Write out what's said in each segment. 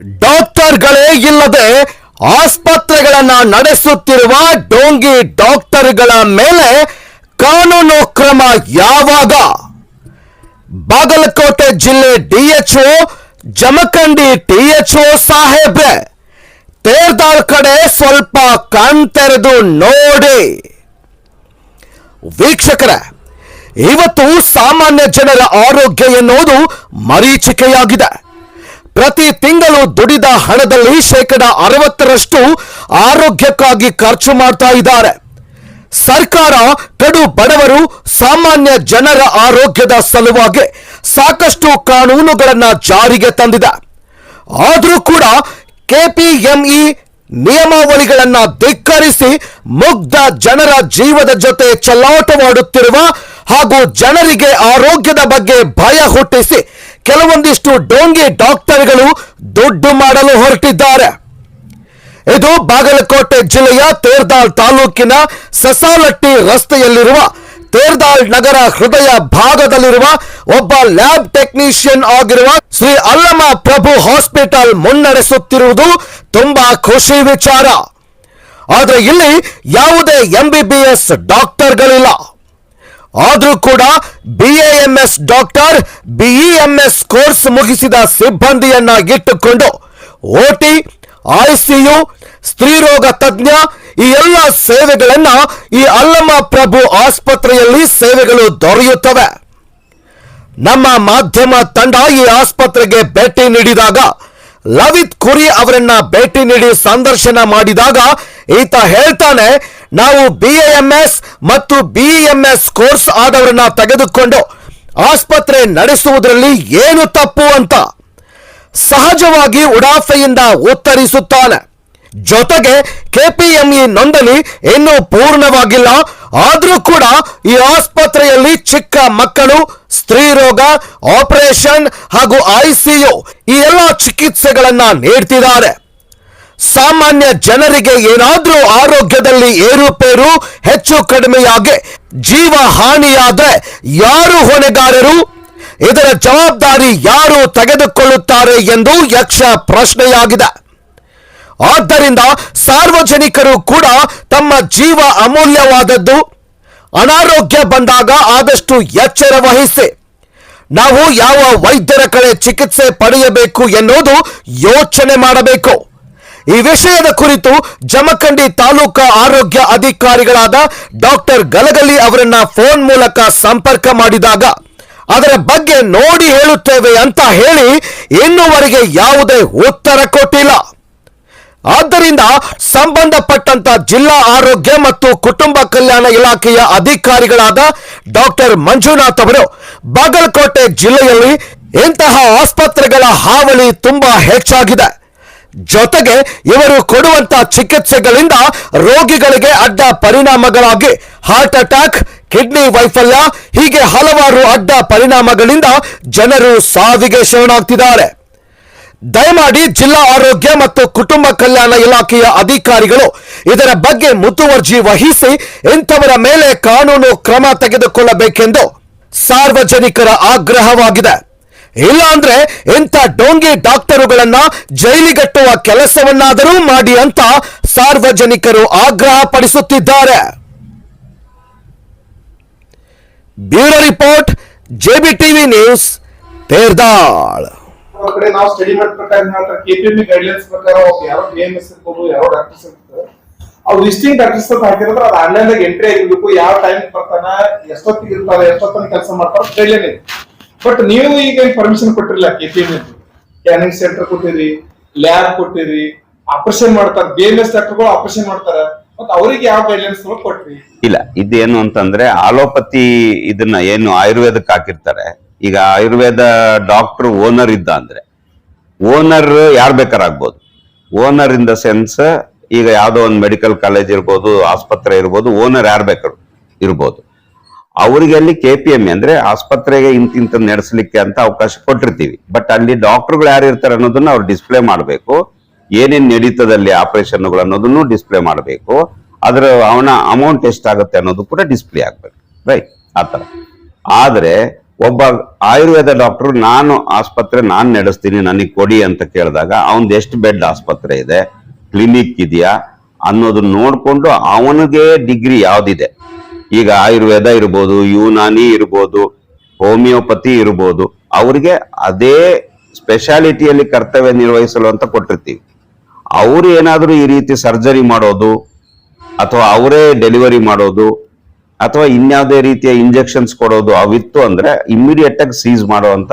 ಡಾಕ್ಟರ್ಗಳೇ ಇಲ್ಲದೆ ಆಸ್ಪತ್ರೆಗಳನ್ನ ನಡೆಸುತ್ತಿರುವ ಡೋಂಗಿ ಡಾಕ್ಟರ್ಗಳ ಮೇಲೆ ಕಾನೂನು ಕ್ರಮ ಯಾವಾಗ? ಬಾಗಲಕೋಟೆ ಜಿಲ್ಲೆ ಡಿಎಚ್ಒ ಜಮಖಂಡಿ ಟಿಎಚ್ಒ ಸಾಹೇಬ್ರೆ ತೇರ್ದಾಳ್ ಕಡೆ ಸ್ವಲ್ಪ ಕಣ್ ತೆರೆದು ನೋಡಿ. ವೀಕ್ಷಕರ, ಇವತ್ತು ಸಾಮಾನ್ಯ ಜನರ ಆರೋಗ್ಯ ಎನ್ನುವುದು ಮರೀಚಿಕೆಯಾಗಿದೆ. ಪ್ರತಿ ತಿಂಗಳು ದುಡಿದ ಹಣದಲ್ಲಿ ಶೇಕಡ ಅರವತ್ತರಷ್ಟು ಆರೋಗ್ಯಕ್ಕಾಗಿ ಖರ್ಚು ಮಾಡ್ತಾ ಇದ್ದಾರೆ. ಸರ್ಕಾರ ಕಡು ಬಡವರು ಸಾಮಾನ್ಯ ಜನರ ಆರೋಗ್ಯದ ಸಲುವಾಗಿ ಸಾಕಷ್ಟು ಕಾನೂನುಗಳನ್ನ ಜಾರಿಗೆ ತಂದಿದೆ. ಆದರೂ ಕೂಡ ಕೆಪಿಎಂಇ ನಿಯಮಾವಳಿಗಳನ್ನ ಧಿಕ್ಕರಿಸಿ ಮುಗ್ಧ ಜನರ ಜೀವದ ಜೊತೆ ಚೆಲ್ಲಾಟವಾಡುತ್ತಿರುವ ಹಾಗೂ ಜನರಿಗೆ ಆರೋಗ್ಯದ ಬಗ್ಗೆ ಭಯ ಹುಟ್ಟಿಸಿ ಕೆಲವೊಂದಿಷ್ಟು ಡೋಂಗಿ ಡಾಕ್ಟರ್ಗಳು ದುಡ್ಡು ಮಾಡಲು ಹೊರಟಿದ್ದಾರೆ. ಇದು ಬಾಗಲಕೋಟೆ ಜಿಲ್ಲೆಯ ತೇರ್ದಾಳ್ ತಾಲೂಕಿನ ಸಸಾಲಟ್ಟಿ ರಸ್ತೆಯಲ್ಲಿರುವ ತೇರ್ದಾಳ್ ನಗರ ಹೃದಯ ಭಾಗದಲ್ಲಿರುವ ಒಬ್ಬ ಲ್ಯಾಬ್ ಟೆಕ್ನಿಷಿಯನ್ ಆಗಿರುವ ಶ್ರೀ ಅಲ್ಲಮ ಪ್ರಭು ಹಾಸ್ಪಿಟಲ್ ಮುನ್ನಡೆಸುತ್ತಿರುವುದು ತುಂಬಾ ಖುಷಿ ವಿಚಾರ. ಆದರೆ ಇಲ್ಲಿ ಯಾವುದೇ ಎಂಬಿಬಿಎಸ್ ಡಾಕ್ಟರ್ಗಳಿಲ್ಲ. ಆದ್ರೂ ಕೂಡ ಬಿಎಎಂಎಸ್ ಡಾಕ್ಟರ್ ಬಿಇಎಂಎಸ್ ಕೋರ್ಸ್ ಮುಗಿಸಿದ ಸಿಬ್ಬಂದಿಯನ್ನ ಇಟ್ಟುಕೊಂಡು ಓಟಿ ಐಸಿಯು ಸ್ತ್ರೀರೋಗ ತಜ್ಞ ಈ ಎಲ್ಲ ಸೇವೆಗಳನ್ನ ಈ ಅಲ್ಲಮ ಪ್ರಭು ಆಸ್ಪತ್ರೆಯಲ್ಲಿ ಸೇವೆಗಳು ದೊರೆಯುತ್ತವೆ. ನಮ್ಮ ಮಾಧ್ಯಮ ತಂಡ ಈ ಆಸ್ಪತ್ರೆಗೆ ಭೇಟಿ ನೀಡಿದಾಗ, ಲವಿತ್ ಕುರಿ ಅವರನ್ನ ಭೇಟಿ ನೀಡಿ ಸಂದರ್ಶನ ಮಾಡಿದಾಗ ಈತ ಹೇಳ್ತಾನೆ ನಾವು ಬಿ ಮತ್ತು ಬಿಇಎಂಎಸ್ ಕೋರ್ಸ್ ಆದವರನ್ನ ತೆಗೆದುಕೊಂಡು ಆಸ್ಪತ್ರೆ ನಡೆಸುವುದರಲ್ಲಿ ಏನು ತಪ್ಪು ಅಂತ ಸಹಜವಾಗಿ ಉಡಾಫೆಯಿಂದ ಉತ್ತರಿಸುತ್ತಾನೆ. ಜೊತೆಗೆ ಕೆಪಿಎಂಇ ನೋಂದಣಿ ಇನ್ನೂ ಪೂರ್ಣವಾಗಿಲ್ಲ. ಆದರೂ ಕೂಡ ಈ ಆಸ್ಪತ್ರೆಯಲ್ಲಿ ಚಿಕ್ಕ ಮಕ್ಕಳು, ಸ್ತ್ರೀ ರೋಗ, ಆಪರೇಷನ್ ಹಾಗೂ ಐಸಿಯು ಈ ಎಲ್ಲ ಚಿಕಿತ್ಸೆಗಳನ್ನ ನೀಡ್ತಿದ್ದಾರೆ. ಸಾಮಾನ್ಯ ಜನರಿಗೆ ಏನಾದರೂ ಆರೋಗ್ಯದಲ್ಲಿ ಏರುಪೇರು ಹೆಚ್ಚು ಕಡಿಮೆಯಾಗಿ ಜೀವ ಹಾನಿಯಾದರೆ ಯಾರು ಹೊಣೆಗಾರರು? ಇದರ ಜವಾಬ್ದಾರಿ ಯಾರು ತೆಗೆದುಕೊಳ್ಳುತ್ತಾರೆ ಎಂದು ಯಕ್ಷ ಪ್ರಶ್ನೆಯಾಗಿದೆ. ಆದ್ದರಿಂದ ಸಾರ್ವಜನಿಕರು ಕೂಡ ತಮ್ಮ ಜೀವ ಅಮೂಲ್ಯವಾದದ್ದು. ಅನಾರೋಗ್ಯ ಬಂದಾಗ ಆದಷ್ಟು ಎಚ್ಚರ ವಹಿಸಿ. ನಾವು ಯಾವ ವೈದ್ಯರ ಕಡೆ ಚಿಕಿತ್ಸೆ ಪಡೆಯಬೇಕು ಎನ್ನುವುದು ಯೋಚನೆ ಮಾಡಬೇಕು. ಈ ವಿಷಯದ ಕುರಿತು ಜಮಖಂಡಿ ತಾಲೂಕಾ ಆರೋಗ್ಯ ಅಧಿಕಾರಿಗಳಾದ ಡಾಕ್ಟರ್ ಗಲಗಲಿ ಅವರನ್ನ ಫೋನ್ ಮೂಲಕ ಸಂಪರ್ಕ ಮಾಡಿದಾಗ, ಅದರ ಬಗ್ಗೆ ನೋಡಿ ಹೇಳುತ್ತೇವೆ ಅಂತ ಹೇಳಿ ಇನ್ನುವರೆಗೆ ಯಾವುದೇ ಉತ್ತರ ಕೊಟ್ಟಿಲ್ಲ. ಆದ್ದರಿಂದ ಸಂಬಂಧಪಟ್ಟಂತ ಜಿಲ್ಲಾ ಆರೋಗ್ಯ ಮತ್ತು ಕುಟುಂಬ ಕಲ್ಯಾಣ ಇಲಾಖೆಯ ಅಧಿಕಾರಿಗಳಾದ ಡಾಕ್ಟರ್ ಮಂಜುನಾಥ್ ಅವರು, ಬಾಗಲಕೋಟೆ ಜಿಲ್ಲೆಯಲ್ಲಿ ಇಂತಹ ಆಸ್ಪತ್ರೆಗಳ ಹಾವಳಿ ತುಂಬಾ ಹೆಚ್ಚಾಗಿದೆ. ಜೊತೆಗೆ ಇವರು ಕೊಡುವಂತ ಚಿಕಿತ್ಸೆಗಳಿಂದ ರೋಗಿಗಳಿಗೆ ಅಡ್ಡ ಪರಿಣಾಮಗಳಾಗಿ ಹಾರ್ಟ್ ಅಟ್ಯಾಕ್ ಕಿಡ್ನಿ ವೈಫಲ್ಯ, ಹೀಗೆ ಹಲವಾರು ಅಡ್ಡ ಪರಿಣಾಮಗಳಿಂದ ಜನರು ಸಾವಿಗೆ ಶರಣಾಗ್ತಿದ್ದಾರೆ. ದಯಮಾಡಿ ಜಿಲ್ಲಾ ಆರೋಗ್ಯ ಮತ್ತು ಕುಟುಂಬ ಕಲ್ಯಾಣ ಇಲಾಖೆಯ ಅಧಿಕಾರಿಗಳು ಇದರ ಬಗ್ಗೆ ಮುತುವರ್ಜಿ ವಹಿಸಿ ಇಂಥವರ ಮೇಲೆ ಕಾನೂನು ಕ್ರಮ ತೆಗೆದುಕೊಳ್ಳಬೇಕೆಂದು ಸಾರ್ವಜನಿಕರ ಆಗ್ರಹವಾಗಿದೆ. ಇಲ್ಲಾಂದ್ರೆ ಇಂಥ ಡೋಂಗಿ ಡಾಕ್ಟರುಗಳನ್ನ ಜೈಲಿಗಟ್ಟುವ ಕೆಲಸವನ್ನಾದರೂ ಮಾಡಿ ಅಂತ ಸಾರ್ವಜನಿಕರು ಆಗ್ರಹ ಪಡಿಸುತ್ತಿದ್ದಾರೆ bureau report JB TV news, Terdal. ನಾವು ಅವ್ರು ಇಷ್ಟಿಂಗ್ ಡಾಕ್ಟರ್ಸ್ ಅಂತ ಹಾಕಿರೋದ್ರೆ ಅದು ಆನ್ಲೈನ್ ಎಂಟ್ರಿ ಆಗಿರ್ಬೇಕು, ಯಾವ ಟೈಮ್ ಬರ್ತಾನ, ಎಷ್ಟೊತ್ತಿಗೆ ಇರ್ತಾರೆ, ಎಷ್ಟೊತ್ತನ ಕೆಲಸ ಮಾಡ್ತಾರೆ ಗೈಡ್ಲೈನ್ ಇದೆ. ಬಟ್ ನೀವು ಈಗ ಪರ್ಮಿಷನ್ ಕೊಟ್ಟಿರಲಿಲ್ಲ ಕೆಪಿಎಂ ಸ್ಕ್ಯಾನಿಂಗ್ ಸೆಂಟರ್ ಕೊಟ್ಟಿರಿ ಲ್ಯಾಬ್ ಕೊಟ್ಟಿರಿ ಆಪರೇಷನ್ ಮಾಡ್ತಾರೆ ಬಿ ಎಂ ಎಸ್ ಡಾಕ್ಟರ್ಗಳು ಆಪರೇಷನ್ ಮಾಡ್ತಾರೆ, ಮತ್ತೆ ಅವರಿಗೆ ಯಾವ ಗೈಡ್ಲೈನ್ಸ್ ಕೊಟ್ರಿ? ಇಲ್ಲ, ಇದೇನು ಅಂತಂದ್ರೆ ಆಲೋಪತಿ ಇದನ್ನ ಏನು ಆಯುರ್ವೇದಕ್ಕೆ ಹಾಕಿರ್ತಾರೆ. ಈಗ ಆಯುರ್ವೇದ ಡಾಕ್ಟರ್ ಓನರ್ ಇದ್ದ ಅಂದ್ರೆ ಓನರ್ ಯಾರು ಬೇಕಾರಾಗ್ಬೋದು ಓನರ್ ಇನ್ ದ ಸೆನ್ಸ್ ಈಗ ಯಾವುದೋ ಒಂದು ಮೆಡಿಕಲ್ ಕಾಲೇಜ್ ಇರ್ಬೋದು, ಆಸ್ಪತ್ರೆ ಇರ್ಬೋದು ಓನರ್ ಯಾರು ಬೇಕಾರು ಇರ್ಬೋದು. ಅವರಿಗೆ ಅಲ್ಲಿ ಕೆ ಪಿ ಎಂ ಅಂದ್ರೆ ಆಸ್ಪತ್ರೆಗೆ ಇಂತಿಂತ ನಡೆಸಲಿಕ್ಕೆ ಅಂತ ಅವಕಾಶ ಕೊಟ್ಟಿರ್ತೀವಿ. ಬಟ್ ಅಲ್ಲಿ ಡಾಕ್ಟರ್ಗಳು ಯಾರು ಇರ್ತಾರೆ ಅನ್ನೋದನ್ನ ಅವ್ರು ಡಿಸ್ಪ್ಲೇ ಮಾಡಬೇಕು. ಏನೇನ್ ನಡೀತದಲ್ಲಿ ಆಪರೇಷನ್ಗಳು ಅನ್ನೋದನ್ನು ಡಿಸ್ಪ್ಲೇ ಮಾಡಬೇಕು. ಅದ್ರ ಅವನ ಅಮೌಂಟ್ ಎಷ್ಟಾಗುತ್ತೆ ಅನ್ನೋದು ಕೂಡ ಡಿಸ್ಪ್ಲೇ ಆಗ್ಬೇಕು. ರೈಟ್ ಆತರ ಆದ್ರೆ ಒಬ್ಬ ಆಯುರ್ವೇದ ಡಾಕ್ಟರ್ ನಾನು ಆಸ್ಪತ್ರೆ ನಾನು ನಡೆಸ್ತೀನಿ, ನನಗೆ ಕೊಡಿ ಅಂತ ಕೇಳಿದಾಗ ಅವನ್ದು ಎಷ್ಟು ಬೆಡ್ ಆಸ್ಪತ್ರೆ ಇದೆ? ಕ್ಲಿನಿಕ್ ಇದೆಯಾ? ಅನ್ನೋದನ್ನ ನೋಡಿಕೊಂಡು ಅವನಿಗೆ ಡಿಗ್ರಿ ಯಾವ್ದಿದೆ? ಈಗ ಆಯುರ್ವೇದ ಇರ್ಬೋದು, ಯುನಾನಿ ಇರ್ಬೋದು, ಹೋಮಿಯೋಪತಿ ಇರ್ಬೋದು, ಅವ್ರಿಗೆ ಅದೇ ಸ್ಪೆಷಾಲಿಟಿಯಲ್ಲಿ ಕರ್ತವ್ಯ ನಿರ್ವಹಿಸಲು ಅಂತ ಕೊಟ್ಟಿರ್ತೀವಿ. ಅವರು ಏನಾದರೂ ಈ ರೀತಿ ಸರ್ಜರಿ ಮಾಡೋದು, ಅಥವಾ ಅವರೇ ಡೆಲಿವರಿ ಮಾಡೋದು, ಅಥವಾ ಇನ್ಯಾವುದೇ ರೀತಿಯ ಇಂಜೆಕ್ಷನ್ಸ್ ಕೊಡೋದು ಅವಿತ್ತು ಅಂದ್ರೆ ಇಮಿಡಿಯೇಟ್ ಆಗಿ ಸೀಸ್ ಮಾಡುವಂತ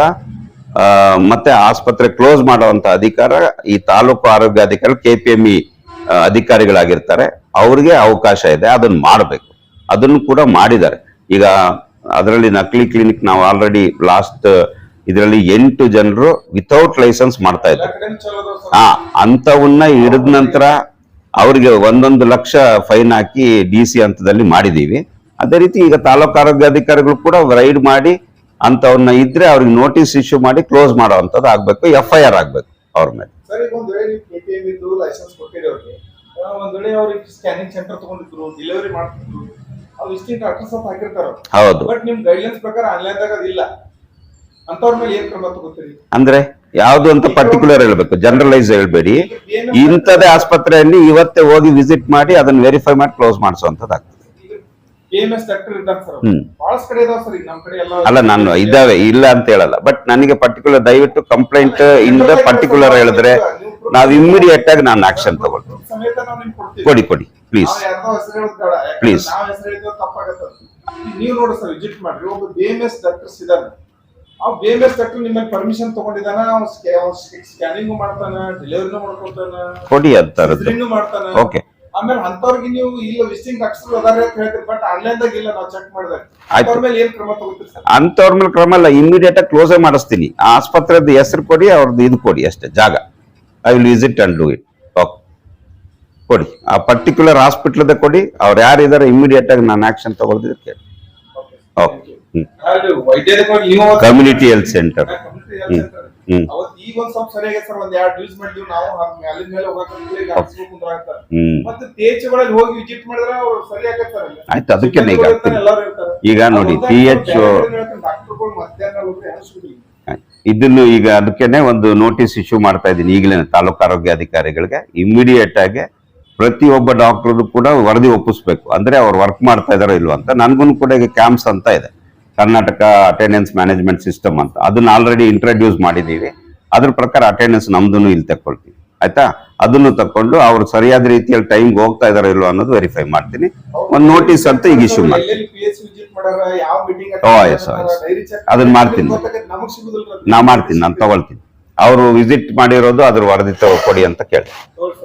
ಮತ್ತೆ ಆಸ್ಪತ್ರೆ ಕ್ಲೋಸ್ ಮಾಡುವಂತ ಅಧಿಕಾರ ಈ ತಾಲೂಕು ಆರೋಗ್ಯಾಧಿಕಾರಿ ಕೆ ಪಿ ಎಂ ಇ ಅಧಿಕಾರಿಗಳಾಗಿರ್ತಾರೆ. ಅವ್ರಿಗೆ ಅವಕಾಶ ಇದೆ, ಅದನ್ನ ಮಾಡಬೇಕು. ಅದನ್ನು ಕೂಡ ಮಾಡಿದ್ದಾರೆ. ಈಗ ಅದರಲ್ಲಿ ನಕಲಿ ಕ್ಲಿನಿಕ್ ನಾವು ಆಲ್ರೆಡಿ ಲಾಸ್ಟ್ ಇದರಲ್ಲಿ ಎಂಟು ಜನರು ವಿತೌಟ್ ಲೈಸೆನ್ಸ್ ಮಾಡ್ತಾ ಇದ್ರು. ಆ ಅಂತವನ್ನ ಹಿಡಿದ ನಂತರ ಅವರಿಗೆ ಒಂದೊಂದು ಲಕ್ಷ ಫೈನ್ ಹಾಕಿ ಡಿ ಸಿ ಹಂತದಲ್ಲಿ ಮಾಡಿದೀವಿ ಅದೇ ರೀತಿ ಈಗ ತಾಲೂಕು ಆರೋಗ್ಯಾಧಿಕಾರಿಗಳು ಕೂಡ ರೈಡ್ ಮಾಡಿ ಅಂತವನ್ನ ಇದ್ರೆ ಅವ್ರಿಗೆ ನೋಟಿಸ್ ಇಶ್ಯೂ ಮಾಡಿ ಕ್ಲೋಸ್ ಮಾಡೋವಂಥದ್ದು ಆಗ್ಬೇಕು ಎಫ್ ಐ ಆರ್ ಆಗ್ಬೇಕು ಅವ್ರ ಮೇಲೆ. ಒಂದ್ ಮಾಡ್ತಿದ್ರು ಹಾಕಿರ್ತಾರ ಹೌದು. ಬಟ್ ನಿಮ್ ಗೈಡ್ಲೈನ್ಸ್ ಪ್ರಕಾರ ಆನ್ಲೈನ್ ದಾಗ ಅದಿಲ್ಲ. ಅಂತವ್ರ ಮೇಲೆ ಏನ್ ಕ್ರಮ ತಗೋತೀರಿ? ಅಂದ್ರೆ ಯಾವ್ದು ಅಂತ ಪರ್ಟಿಕ್ಯುಲರ್ ಹೇಳ್ಬೇಕು ಜನರಲೈಸ್ ಹೇಳ್ಬೇಡಿ. ಇಂಥದೇ ಆಸ್ಪತ್ರೆಯಲ್ಲಿ ಇವತ್ತೇ ಹೋಗಿ ವಿಸಿಟ್ ಮಾಡಿ ಅದನ್ನ ವೆರಿಫೈ ಮಾಡಿ ಕ್ಲೋಸ್ ಮಾಡಿಸುವಂತದ್ದಾಗ್ತದೆ ಅಲ್ಲ ನಾನು ಇದಾವೆ ಇಲ್ಲ ಅಂತ ಹೇಳಲ್ಲ. ಬಟ್ ನನಗೆ ಪರ್ಟಿಕ್ಯುಲರ್ ದಯವಿಟ್ಟು ಕಂಪ್ಲೇಂಟ್ ಇಂದ ಪರ್ಟಿಕ್ಯುಲರ್ ಹೇಳಿದ್ರೆ ನಾವು ಇಮ್ಮಿಡಿಯೇಟ್ ಆಗಿ ನಾನು ಆಕ್ಷನ್ ತಗೊಳ್ತೀನಿ. ಕೊಡಿ ಕೊಡಿ. Please please. ನಾವ್ ನೋಡಿ ಸರ್ ವಿಸಿಟ್ ಮಾಡ್ರಿ. ಒಬ್ಬ ಬಿ ಎಂ ಎಸ್ ಡಾಕ್ಟರ್ಸ್ ಇದಾರೆ ಆ ಬಿ ಎಂ ಎಸ್ ಡಾಕ್ಟರ್ ನಿಮ್ಮಲ್ಲಿ ಪರ್ಮಿಷನ್ ತಗೊಂಡಿದ್ದಾನ. ಅವ್ನು ಸ್ಕ್ಯಾನಿಂಗ್ ಮಾಡ್ತಾನ ಡೆಲಿವರಿನೂ ಮಾಡ್ಕೊತಾನ ಕೊಡಿ ಅಂತರದ್ದು ಮಾಡ್ತಾನೆ. ಓಕೆ ಆಮೇಲೆ ಅಂತವ್ರಿಗೆ ನೀವು ಇಲ್ಲ ವಿಸಿಟಿಂಗ್ ಡಾಕ್ಟರ್ ಅದಾರೆ ಅಂತ ಹೇಳ್ತೀರಿ ಬಟ್ ಆನ್ಲೈನ್ ದಾಗ ಇಲ್ಲ ನಾವು ಚೆಕ್ ಮಾಡಿದಾಗ ಆಯ್ತು. ಅವ್ರ ಮೇಲೆ ಏನ್ ಕ್ರಮ ತಗೋತೀರಿ ಸರ್? ಅಂತವ್ರ ಮೇಲೆ ಕ್ರಮ ಅಲ್ಲ ಇಮಿಡಿಯೇಟ್ ಆಗಿ ಕ್ಲೋಸೇ ಮಾಡಿಸ್ತೀನಿ. ಆ ಆಸ್ಪತ್ರೆದ ಹೆಸರು ಕೊಡಿ ಅವ್ರದ್ದು ಇದು ಕೊಡಿ ಅಷ್ಟೇ ಜಾಗ. I will visit and do it ಕೊಡಿ. ಆ ಪರ್ಟಿಕ್ಯುಲರ್ ಹಾಸ್ಪಿಟ್ಲದ ಕೊಡಿ. ಅವ್ರು ಯಾರಿದ್ದಾರೆ ಇಮಿಡಿಯೇಟ್ ಆಗಿ ನಾನು ಆಕ್ಷನ್ ತಗೊಳ್ತಿದ್ರು ಕೇಳಿ ಓಕೆ ಕಮ್ಯುನಿಟಿ ಹೆಲ್ತ್ ಸೆಂಟರ್ ಆಯ್ತು, ಅದಕ್ಕೆ ಈಗ ಈಗ ನೋಡಿ, ಪಿ ಎಚ್ ಇದನ್ನು ಈಗ ಅದಕ್ಕೇನೆ ಒಂದು ನೋಟಿಸ್ ಇಶ್ಯೂ ಮಾಡ್ತಾ ಇದ್ದೀನಿ. ಈಗಲೇ ತಾಲೂಕು ಆರೋಗ್ಯ ಅಧಿಕಾರಿಗಳಿಗೆ ಇಮಿಡಿಯೇಟ್ ಆಗಿ ಪ್ರತಿಯೊಬ್ಬ ಡಾಕ್ಟ್ರದ್ದು ಕೂಡ ವರದಿ ಒಪ್ಪಿಸ್ಬೇಕು. ಅಂದ್ರೆ ಅವ್ರು ವರ್ಕ್ ಮಾಡ್ತಾ ಇದಾರೋ ಇಲ್ವ ಅಂತ. ನನ್ಗೂ ಕೂಡ ಈಗ ಕ್ಯಾಂಪ್ಸ್ ಅಂತ ಇದೆ. ಕರ್ನಾಟಕ ಅಟೆಂಡೆನ್ಸ್ ಮ್ಯಾನೇಜ್ಮೆಂಟ್ ಸಿಸ್ಟಮ್ ಅಂತ. ಅದನ್ನ ಆಲ್ರೆಡಿ ಇಂಟ್ರಡ್ಯೂಸ್ ಮಾಡಿದ್ದೀವಿ ಅದ್ರ ಪ್ರಕಾರ ಅಟೆಂಡೆನ್ಸ್ ನಮ್ದು ಇಲ್ಲಿ ತಕೊಳ್ತೀವಿ ಆಯ್ತಾ? ಅದನ್ನು ತಕೊಂಡು ಅವ್ರು ಸರಿಯಾದ ರೀತಿಯಲ್ಲಿ ಟೈಮ್ಗೆ ಹೋಗ್ತಾ ಇದಾರೋ ಇಲ್ವಾ ಅನ್ನೋದು ವೆರಿಫೈ ಮಾಡ್ತೀನಿ. ಒಂದು ನೋಟಿಸ್ ಅಂತ ಈಗ ಇಶ್ಯೂ ಮಾಡ್ತೀನಿ. ಅದನ್ನ ಮಾಡ್ತೀನಿ. ನಾ ಮಾಡ್ತೀನಿ ನಾನು ತಗೊಳ್ತೀನಿ. ಅವರು ವಿಸಿಟ್ ಮಾಡಿರೋದು ಅದ್ರ ವರದಿ ತಗೊ- ಕೊಡಿ ಅಂತ ಕೇಳಿ ಹೌದು ಸರ್ ಓಕೆ